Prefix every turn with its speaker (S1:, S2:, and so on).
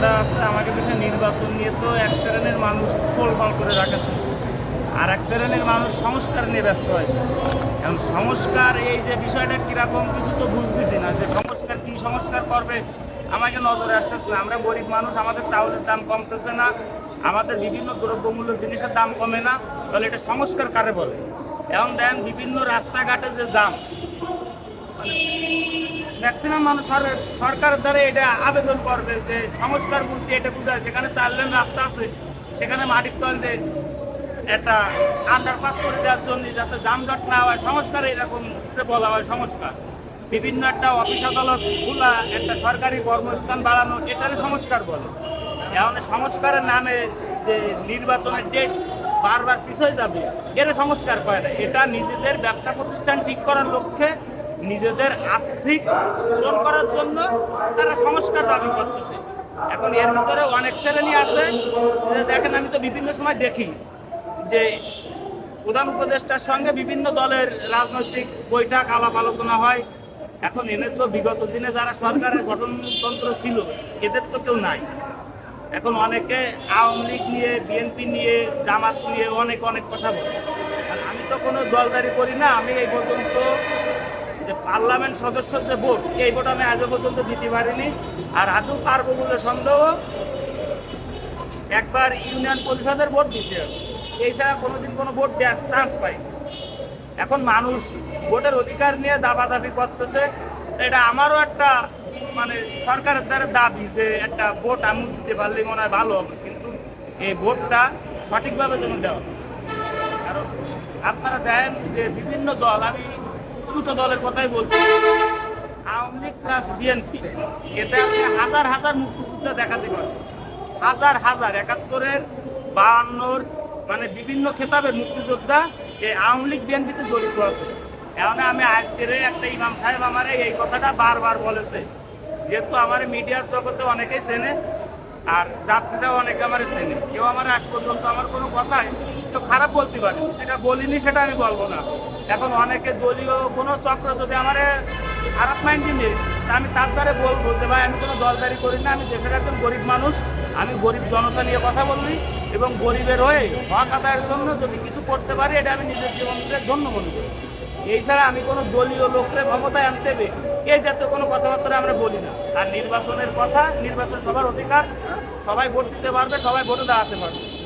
S1: বিষয়টা আছে, আমাকে দেশে নির্বাচন নিয়ে তো এক শ্রেণির মানুষ তোলপাল করে রাখেছে। আর এক শ্রেণির মানুষ সংস্কার নিয়ে ব্যস্ত হয়েছে। এখন সংস্কার, এই যে বিষয়টা কীরকম, কিছু তো বুঝতেছি না যে সংস্কার কী সংস্কার করবে, আমাকে নজরে আসতেছে না। আমরা গরিব মানুষ, আমাদের চাউলের দাম কমতেছে না, আমাদের বিভিন্ন দ্রব্যমূল্য জিনিসের দাম কমে না, তাহলে এটা সংস্কার কারে বলে? এখন দেন, বিভিন্ন রাস্তাঘাটে যে দাম ম্যাক্সিমাম মানুষ সর- সরকারের দ্বারা এটা আবেদন করবে যে সংস্কার বলতে এটা বোঝায় যেখানে চার লেন রাস্তা আছে, সেখানে মাটির তল যে একটা আন্ডারপাস করে দেওয়ার জন্য যাতে যানজট না হয়, সংস্কার এরকম বলা হয় সংস্কার। বিভিন্ন একটা অফিস আদালত খোলা, একটা সরকারি কর্মস্থান বাড়ানো এটারে সংস্কার বলে। এখন সংস্কারের নামে যে নির্বাচনের ডেট বারবার পিছিয়ে যাবে এটা সংস্কার করে না? এটা নিজেদের ব্যবসা প্রতিষ্ঠান ঠিক করার লক্ষ্যে নিজেদের আর্থিক পূরণ করার জন্য তারা সংস্কার দাবি করতেছে। এখন এর ভিতরে অনেক শ্রেণি আছে দেখেন আমি তো বিভিন্ন সময় দেখি যে প্রধান উপদেষ্টার সঙ্গে বিভিন্ন দলের রাজনৈতিক বৈঠক, আলাপ আলোচনা হয়। এখন এনে তো বিগত দিনে যারা সরকারের গঠনতন্ত্র ছিল, এদের তো কেউ নাই। এখন অনেকে আওয়ামী লীগ নিয়ে, বিএনপি নিয়ে, জামাত নিয়ে অনেক অনেক কথা বলে। আমি তো কোনো দলদারি করি না, আমি এই পর্যন্ত পার্লামেন্ট সদস্য যে ভোট, এই ভোট আমি আজও পর্যন্ত দিতে পারিনি। আর আজও পারব বলে সন্দেহ, একবার ইউনিয়ন পরিষদের ভোট দিতে হবে। এই ছাড়া কোনোদিন কোনো ভোট দেওয়ার চান্স পাই এখন মানুষ ভোটের অধিকার নিয়ে দাবাদাবি করতেছে। এটা আমারও একটা মানে সরকারের দ্বারা দাবি যে একটা ভোট আমি দিতে পারলে মনে হয় ভালো হবে। কিন্তু এই ভোটটা সঠিকভাবে যেন দেওয়া। কারণ আপনারা দেন যে বিভিন্ন দল, আমি দুটো দলের কথাই বলছি। আওয়ামী লীগ প্লাস বিএনপি, এতে আপনি হাজার হাজার মুক্তিযোদ্ধা দেখাতে পারেন হাজার হাজার, একাত্তরের বাহান্নর মানে বিভিন্ন খেতাবের মুক্তিযোদ্ধা এই আওয়ামী লীগ বিএনপিতে জড়িত আছে। এখন আমি আজকের একটা ইমাম সাহেব আমার এই কথাটা বারবার বলেছে। যেহেতু আমার মিডিয়ার জগতে অনেকেই চেনে, আর যাত্রীরাও অনেকে আমার চেনে। কেউ আমার আজ পর্যন্ত আমার কোনো কথাই তো খারাপ বলতে পারে যেটা বলিনি সেটা আমি বলব না। এখন অনেকে দলীয় কোনো চক্র যদি আমার খারাপ মাইন্ডে নেই তা আমি তার দ্বারা বলব যে, ভাই, আমি কোনো দলদারি করি না, আমি দেশের একজন গরিব মানুষ, আমি গরিব জনতা নিয়ে কথা বলি এবং গরিবের হয়ে হক আদায়ের জন্য যদি কিছু করতে পারি, এটা আমি নিজের জীবনকে ধন্য মনে করি। এই ছাড়া আমি কোনো দলীয় লোকরে ক্ষমতায় আনতে এই জাতীয় কোনো কথাবার্তা আমরা বলি না। আর নির্বাচনের কথা, নির্বাচন সবার অধিকার, সবাই ভোট দিতে পারবে, সবাই ভোটে দাঁড়াতে পারবে।